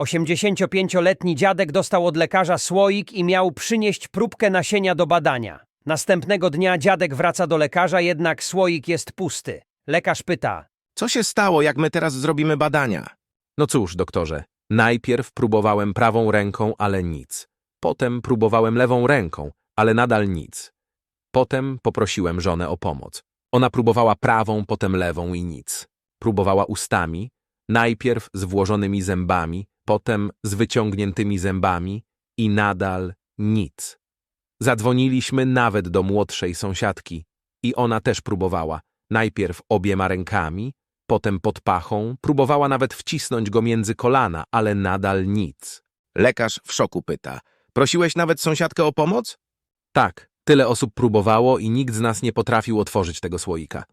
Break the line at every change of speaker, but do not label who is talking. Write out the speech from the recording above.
85-letni dziadek dostał od lekarza słoik i miał przynieść próbkę nasienia do badania. Następnego dnia dziadek wraca do lekarza, jednak słoik jest pusty. Lekarz pyta:
Co się stało, jak my teraz zrobimy badania? No cóż, doktorze, najpierw próbowałem prawą ręką, ale nic. Potem próbowałem lewą ręką, ale nadal nic. Potem poprosiłem żonę o pomoc. Ona próbowała prawą, potem lewą i nic. Próbowała ustami, najpierw z włożonymi zębami, potem z wyciągniętymi zębami i nadal nic. Zadzwoniliśmy nawet do młodszej sąsiadki i ona też próbowała. Najpierw obiema rękami, potem pod pachą, próbowała nawet wcisnąć go między kolana, ale nadal nic. Lekarz w szoku pyta. Prosiłeś nawet sąsiadkę o pomoc? Tak, tyle osób próbowało i nikt z nas nie potrafił otworzyć tego słoika.